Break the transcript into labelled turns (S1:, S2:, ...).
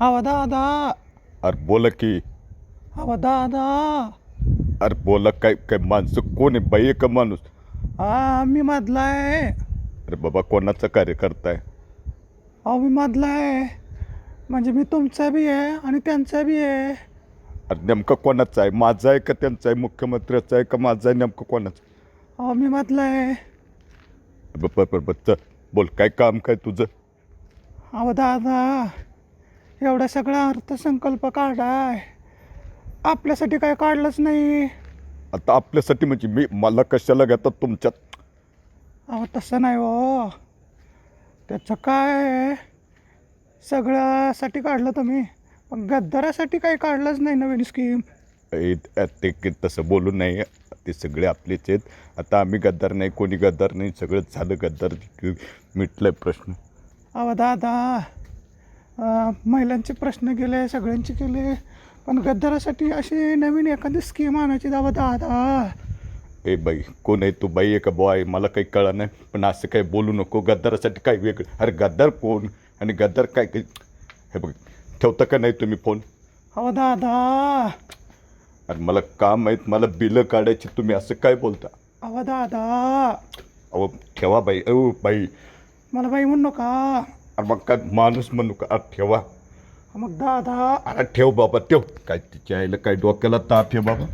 S1: अहो दादा.
S2: अरे बोला की.
S1: अहो दादा.
S2: अरे बोला काय काय माणसं कोण आहे बाई आहे का माणूस?
S1: हा मी मधला आहे
S2: अरे बाबा कोणाचं कार्य करताय
S1: अहो मी मधला आहे म्हणजे मी तुमचा बी आहे आणि त्यांचा बी आहे.
S2: अरे नेमकं कोणाचं आहे? माझं आहे का त्यांचं आहे? मुख्यमंत्र्याचं आहे का माझं आहे? नेमकं कोणाचं?
S1: अहो मी मधला आहे
S2: ब- ब- ब- ब- चल, बोल काय काम काय तुझं?
S1: अहो दादा. एवढा सगळा अर्थसंकल्प काढाय. आपल्यासाठी काय काढलंच नाही.
S2: आता आपल्यासाठी म्हणजे मी मला कशाला घेतात तुमच्यात?
S1: अहो तसं नाही हो. त्याचं काय? सगळ्यासाठी काढलं तुम्ही. पण गद्दारासाठी काही काढलंच नाही नवीन स्कीम
S2: ए, ते ते तसं बोलू नाही ते सगळे आपलेच आहेत. आता आम्ही गद्दार नाही कोणी गद्दार नाही. सगळं झालं गद्दार. मिटलं प्रश्न.
S1: अहो दादा महिलांचे प्रश्न गेले सगळ्यांचे केले. पण गद्दारासाठी अशी नवीन एखादी स्कीम आणायची दावा दादा
S2: ए बाई कोण आहे तू बाई? आहे का बॉय मला काही कळा नाही. पण असं काही बोलू नको. गद्दारासाठी काय वेगळं? अरे गद्दार कोण? आणि गद्दार काय काय हे बघ ठेवता का नाही तुम्ही फोन
S1: अहो दादा.
S2: अरे मला काम आहेत मला बिलं काढायची तुम्ही असं काय बोलता?
S1: अहो दादा.
S2: अहो ठेवा बाई. अहो बाई.
S1: मला बाई म्हणू नका.
S2: मग काय माणूस म्हणू का? ठेवा.
S1: मग दादा.
S2: अरे ठेव बाबा ठेव. काय तिच्या आईला काय डोक्याला ताप आहे बाबा?